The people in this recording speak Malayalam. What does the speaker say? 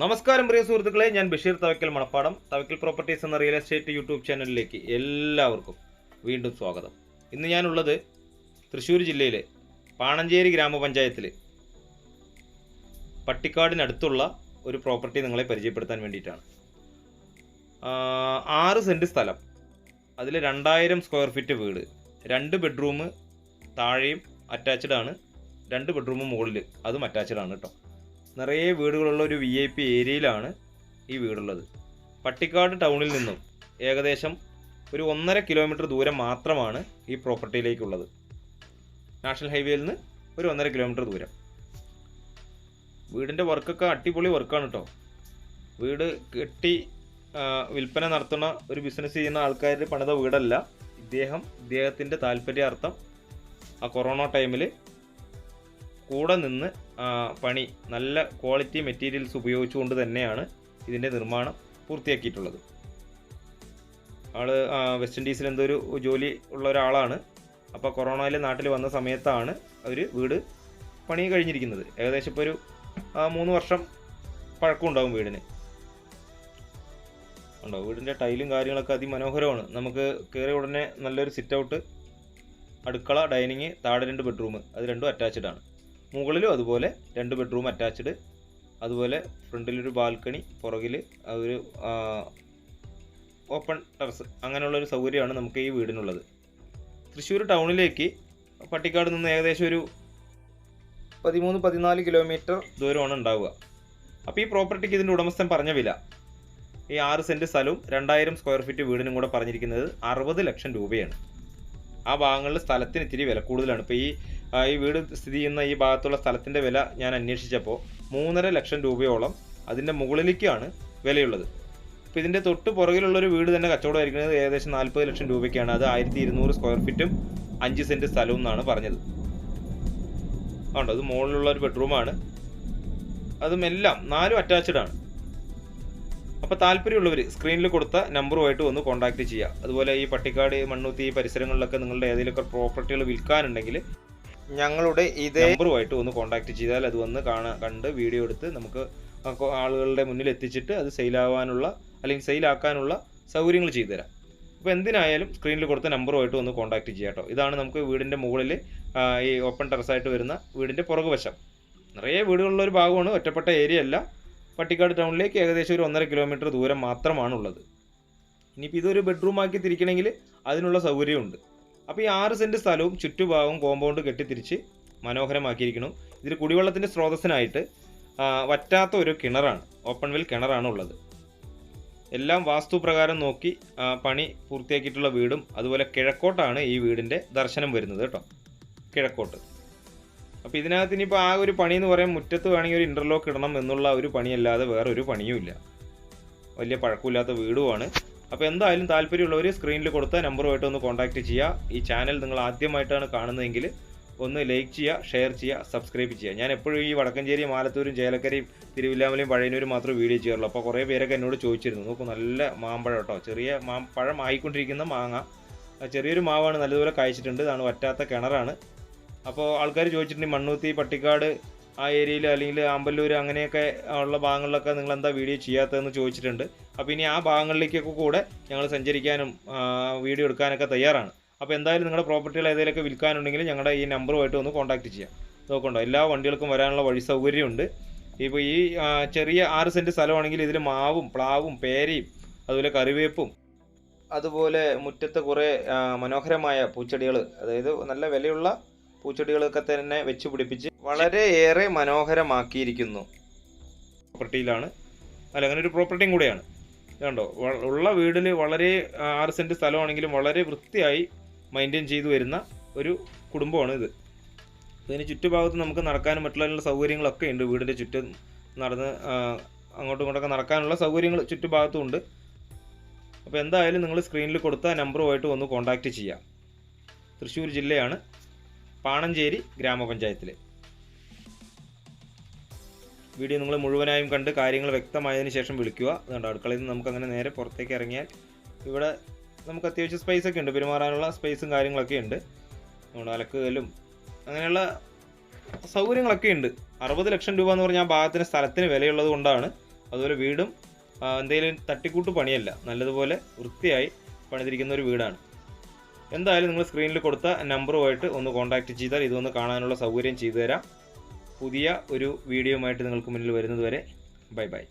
നമസ്കാരം പ്രിയ സുഹൃത്തുക്കളെ ഞാൻ ബഷീർ തവക്കൽ മണപ്പാടം. തവക്കൽ പ്രോപ്പർട്ടീസ് എന്ന റിയൽ എസ്റ്റേറ്റ് യൂട്യൂബ് ചാനലിലേക്ക് എല്ലാവർക്കും വീണ്ടും സ്വാഗതം. ഇന്ന് ഞാനുള്ളത് തൃശ്ശൂർ ജില്ലയിലെ പാണഞ്ചേരി ഗ്രാമപഞ്ചായത്തിൽ പട്ടിക്കാടിനടുത്തുള്ള ഒരു പ്രോപ്പർട്ടി നിങ്ങളെ പരിചയപ്പെടുത്താൻ വേണ്ടിയിട്ടാണ്. ആറ് സെന്റ് സ്ഥലം. അതിൽ രണ്ടായിരം സ്ക്വയർ ഫീറ്റ് വീട്. രണ്ട് ബെഡ്റൂം താഴെയും അറ്റാച്ച്ഡ് ആണ്. രണ്ട് ബെഡ്റൂം മുകളിൽ അതും അറ്റാച്ച്ഡ് ആണ് കേട്ടോ നിറയെ വീടുകളുള്ള ഒരു വി ഐ പി ഏരിയയിലാണ് ഈ വീടുള്ളത്. പട്ടിക്കാട് ടൗണിൽ നിന്നും ഏകദേശം ഒരു ഒന്നര കിലോമീറ്റർ ദൂരം മാത്രമാണ് ഈ പ്രോപ്പർട്ടിയിലേക്കുള്ളത് നാഷണൽ ഹൈവേയിൽ നിന്ന് ഒരു ഒന്നര കിലോമീറ്റർ ദൂരം. വീടിന്റെ വർക്കൊക്കെ അടിപൊളി വർക്കാണ് കേട്ടോ വീട് കെട്ടി വിൽപ്പന നടത്തുന്ന ഒരു ബിസിനസ് ചെയ്യുന്ന ആൾക്കാർ പണിത വീടല്ല. ഇദ്ദേഹം ഇദ്ദേഹത്തിന്റെ താല്പര്യാർത്ഥം ആ കൊറോണ ടൈമിൽ കൂടെ നിന്ന് പണി നല്ല ക്വാളിറ്റി മെറ്റീരിയൽസ് ഉപയോഗിച്ചുകൊണ്ട് തന്നെയാണ് ഇതിന്റെ നിർമ്മാണം പൂർത്തിയാക്കിയിട്ടുള്ളത്. ആൾ വെസ്റ്റ് ഇൻഡീസിൽ എന്തോ ഒരു ജോലി ഉള്ള ഒരാളാണ്. അപ്പോൾ കൊറോണയിൽ നാട്ടിൽ വന്ന സമയത്താണ് അവർ വീട് പണി കഴിഞ്ഞിരിക്കുന്നത്. ഏകദേശം ഇപ്പോൾ ഒരു മൂന്ന് വർഷം പഴക്കമുണ്ടാവും വീടിന്. ഉണ്ടോ വീടിന്റെ ടൈലും കാര്യങ്ങളൊക്കെ അതിമനോഹരമാണ്. നമുക്ക് കയറിയ ഉടനെ നല്ലൊരു സിറ്റ് ഔട്ട് അടുക്കള ഡൈനിങ് താഴെ രണ്ട് ബെഡ്റൂം അത് രണ്ടും അറ്റാച്ച്ഡ് ആണ്. മുകളിലും അതുപോലെ രണ്ട് ബെഡ്റൂം അറ്റാച്ച്ഡ് അതുപോലെ ഫ്രണ്ടിലൊരു ബാൽക്കണി പുറകിൽ ഒരു ഓപ്പൺ ടെറസ് അങ്ങനെയുള്ളൊരു സൗകര്യമാണ് നമുക്ക് ഈ വീടിനുള്ളത്. തൃശ്ശൂർ ടൗണിലേക്ക് പട്ടിക്കാട് നിന്ന് ഏകദേശം ഒരു പതിമൂന്ന് പതിനാല് കിലോമീറ്റർ ദൂരമാണ് ഉണ്ടാവുക. അപ്പോൾ ഈ പ്രോപ്പർട്ടിക്ക് ഇതിന്റെ ഉടമസ്ഥൻ പറഞ്ഞ വില. ഈ ആറ് സെന്റ് സ്ഥലവും രണ്ടായിരം സ്ക്വയർ ഫീറ്റ് വീടിനും കൂടെ പറഞ്ഞിരിക്കുന്നത് അറുപത് ലക്ഷം രൂപയാണ്. ആ ഭാഗങ്ങളിൽ സ്ഥലത്തിന് ഇത്തിരി വില കൂടുതലാണ്. ഇപ്പോൾ ഈ ഈ വീട് സ്ഥിതി ചെയ്യുന്ന ഈ ഭാഗത്തുള്ള സ്ഥലത്തിന്റെ വില ഞാൻ അന്വേഷിച്ചപ്പോൾ മൂന്നര ലക്ഷം രൂപയോളം അതിന്റെ മുകളിലേക്കാണ് വിലയുള്ളത്. അപ്പോൾ ഇതിന്റെ തൊട്ട് പുറകിലുള്ളൊരു വീട് തന്നെ കച്ചവടമായിരിക്കുന്നത് ഏകദേശം നാൽപ്പത് ലക്ഷം രൂപയ്ക്കാണ്. അത് ആയിരത്തി ഇരുന്നൂറ് സ്ക്വയർ ഫീറ്റും അഞ്ച് സെന്റ് സ്ഥലവും എന്നാണ് പറഞ്ഞത്. ഉണ്ടോ അത് മുകളിലുള്ള ഒരു ബെഡ്റൂമാണ് അതും എല്ലാം നാലും അറ്റാച്ച്ഡ് ആണ്. അപ്പോൾ താല്പര്യമുള്ളവർ സ്ക്രീനിൽ കൊടുത്ത നമ്പറുമായിട്ട് ഒന്ന് കോൺടാക്ട് ചെയ്യുക. അതുപോലെ ഈ പട്ടിക്കാട് മണ്ണൂത്തി പരിസരങ്ങളിലൊക്കെ നിങ്ങളുടെ ഏതെങ്കിലുമൊക്കെ പ്രോപ്പർട്ടികൾ വിൽക്കാനുണ്ടെങ്കിൽ ഞങ്ങളുടെ ഇതേ നമ്പറുമായിട്ട് ഒന്ന് കോൺടാക്ട് ചെയ്താൽ അത് വന്ന് കാണാൻ കണ്ട് വീഡിയോ എടുത്ത് നമുക്ക് ആളുകളുടെ മുന്നിൽ എത്തിച്ചിട്ട് അത് സെയിലാവാനുള്ള അല്ലെങ്കിൽ സെയിലാക്കാനുള്ള സൗകര്യങ്ങൾ ചെയ്തു തരാം. അപ്പോൾ എന്തിനായാലും സ്ക്രീനിൽ കൊടുത്ത നമ്പറുമായിട്ട് ഒന്ന് കോൺടാക്ട് ചെയ്യാം കേട്ടോ. ഇതാണ് നമുക്ക് വീടിന്റെ മുകളിൽ ഈ ഓപ്പൺ ടെറസായിട്ട് വരുന്ന വീടിന്റെ പുറകുവശം. നിറയെ വീടുകളുള്ള ഒരു ഭാഗമാണ് ഒറ്റപ്പെട്ട ഏരിയ അല്ല. പട്ടിക്കാട് ടൗണിലേക്ക് ഏകദേശം ഒരു ഒന്നര കിലോമീറ്റർ ദൂരം മാത്രമാണുള്ളത്. ഇനിയിപ്പോൾ ഇതൊരു ബെഡ്റൂം ആക്കി തിരിക്കണമെങ്കിൽ അതിനുള്ള സൗകര്യമുണ്ട്. അപ്പോൾ ഈ ആറ് സെന്റ് സ്ഥലവും ചുറ്റുഭാഗവും കോമ്പൗണ്ട് കെട്ടിത്തിരിച്ച് മനോഹരമാക്കിയിരിക്കണം ഇതിൽ കുടിവെള്ളത്തിന്റെ സ്രോതസ്സിനായിട്ട് വറ്റാത്ത ഒരു കിണറാണ് ഓപ്പൺ വെൽ കിണറാണ് ഉള്ളത് എല്ലാം വാസ്തുപ്രകാരം നോക്കി പണി പൂർത്തിയാക്കിയിട്ടുള്ള വീടും അതുപോലെ കിഴക്കോട്ടാണ് ഈ വീടിന്റെ ദർശനം വരുന്നത് കേട്ടോ. കിഴക്കോട്ട്. അപ്പോൾ ഇതിനകത്ത് ഇനിയിപ്പോൾ ആ ഒരു പണി എന്ന് പറയാൻ മുറ്റത്ത് വേണമെങ്കിൽ ഒരു ഇന്റർലോക്ക് ഇടണം എന്നുള്ള ഒരു പണിയല്ലാതെ വേറെ ഒരു പണിയുമില്ല. വലിയ പഴക്കമില്ലാത്ത വീടുമാണ്. അപ്പോൾ എന്തായാലും താല്പര്യമുള്ളവർ സ്ക്രീനിൽ കൊടുത്ത നമ്പറുമായിട്ട് ഒന്ന് കോൺടാക്റ്റ് ചെയ്യുക. ഈ ചാനൽ നിങ്ങൾ ആദ്യമായിട്ടാണ് കാണുന്നതെങ്കിൽ ഒന്ന് ലൈക്ക് ചെയ്യുക ഷെയർ ചെയ്യുക സബ്സ്ക്രൈബ് ചെയ്യുക. ഞാൻ എപ്പോഴും ഈ വടക്കഞ്ചേരി മാലത്തൂരും ചേലക്കരയും തിരുവില്ലാമലയും പഴയനൂരും മാത്രമേ വീഡിയോ ചെയ്യാറുള്ളൂ. അപ്പോൾ കുറേ പേരൊക്കെ എന്നോട് ചോദിച്ചിരുന്നു. നോക്കൂ നല്ല മാമ്പഴം കേട്ടോ. ചെറിയ മാ പഴം ആയിക്കൊണ്ടിരിക്കുന്ന മാങ്ങ ചെറിയൊരു മാവാണ് നല്ലതുപോലെ കായ്ച്ചിട്ടുണ്ട്. ഇതാണ് വറ്റാത്ത കിണറാണ്. അപ്പോൾ ആൾക്കാർ ചോദിച്ചിട്ടുണ്ട് മണ്ണൂത്തി പട്ടിക്കാട് ആ ഏരിയയിൽ അല്ലെങ്കിൽ അമ്പല്ലൂർ അങ്ങനെയൊക്കെ ഉള്ള ഭാഗങ്ങളിലൊക്കെ നിങ്ങൾ എന്താ വീഡിയോ ചെയ്യാത്തതെന്ന് ചോദിച്ചിട്ടുണ്ട്. അപ്പോൾ ഇനി ആ ഭാഗങ്ങളിലേക്കൊക്കെ കൂടെ ഞങ്ങൾ സഞ്ചരിക്കാനും വീഡിയോ എടുക്കാനൊക്കെ തയ്യാറാണ്. അപ്പോൾ എന്തായാലും നിങ്ങളുടെ പ്രോപ്പർട്ടികൾ ഏതെങ്കിലുമൊക്കെ വിൽക്കാനുണ്ടെങ്കിൽ ഞങ്ങളുടെ ഈ നമ്പറുമായിട്ട് ഒന്ന് കോൺടാക്ട് ചെയ്യാം. നോക്കണ്ടോ എല്ലാ വണ്ടികൾക്കും വരാനുള്ള വഴി സൗകര്യമുണ്ട്. ഇപ്പോൾ ഈ ചെറിയ ആറ് സെന്റ് സ്ഥലമാണെങ്കിൽ ഇതിൽ മാവും പ്ലാവും പേരയും അതുപോലെ കറിവേപ്പും അതുപോലെ മുറ്റത്ത് കുറേ മനോഹരമായ പൂച്ചെടികൾ അതായത് നല്ല വിലയുള്ള പൂച്ചെടികളൊക്കെ തന്നെ വെച്ച് പിടിപ്പിച്ച് വളരെയേറെ മനോഹരമാക്കിയിരിക്കുന്നു. പ്രോപ്പർട്ടിയിലാണ് അല്ല അങ്ങനെ ഒരു പ്രോപ്പർട്ടിയും കൂടെയാണ്. കണ്ടോ ഉള്ള വീടിൽ വളരെ ആറ് സെന്റ് സ്ഥലമാണെങ്കിലും വളരെ വൃത്തിയായി മെയിന്റെയിൻ ചെയ്തു വരുന്ന ഒരു കുടുംബമാണ് ഇത്. ഇതിന് ചുറ്റുഭാഗത്ത് നമുക്ക് നടക്കാനും മറ്റുള്ള സൗകര്യങ്ങളൊക്കെ ഉണ്ട്. വീടിന്റെ ചുറ്റും നടന്ന് അങ്ങോട്ടും ഇങ്ങോട്ടൊക്കെ നടക്കാനുള്ള സൗകര്യങ്ങൾ ചുറ്റുഭാഗത്തും ഉണ്ട്. അപ്പോൾ എന്തായാലും നിങ്ങൾ സ്ക്രീനിൽ കൊടുത്ത നമ്പറുമായിട്ട് ഒന്ന് കോൺടാക്റ്റ് ചെയ്യാം. തൃശ്ശൂർ ജില്ലയാണ് പാണഞ്ചേരി ഗ്രാമപഞ്ചായത്തിൽ വീഡിയോ നിങ്ങൾ മുഴുവനായും കണ്ട് കാര്യങ്ങൾ വ്യക്തമായതിന് ശേഷം വിളിക്കുക. അതുകൊണ്ട് അടുക്കളയിൽ നിന്ന് നമുക്ക് അങ്ങനെ നേരെ പുറത്തേക്ക് ഇറങ്ങിയാൽ ഇവിടെ നമുക്ക് അത്യാവശ്യം സ്പേസ് ഒക്കെ ഉണ്ട്. പെരുമാറാനുള്ള സ്പേസും കാര്യങ്ങളൊക്കെ ഉണ്ട്. നമ്മുടെ അലക്കുകലും അങ്ങനെയുള്ള സൗകര്യങ്ങളൊക്കെ ഉണ്ട്. അറുപത് ലക്ഷം രൂപ എന്ന് പറഞ്ഞാൽ ആ ഭാഗത്തിന് സ്ഥലത്തിന് വിലയുള്ളത് കൊണ്ടാണ്. അതുപോലെ വീടും എന്തെങ്കിലും തട്ടിക്കൂട്ട് പണിയല്ല. നല്ലതുപോലെ വൃത്തിയായി പണിതിരിക്കുന്ന ഒരു വീടാണ്. എന്തായാലും നിങ്ങൾ സ്ക്രീനിൽ കൊടുത്ത നമ്പറുമായിട്ട് ഒന്ന് കോൺടാക്റ്റ് ചെയ്താൽ ഇതൊന്ന് കാണാനുള്ള സൗകര്യം ചെയ്തു തരാം പുതിയ ഒരു വീഡിയോയുമായിട്ട് നിങ്ങൾക്ക് മുന്നിൽ വരുന്നത് വരെ. Bye bye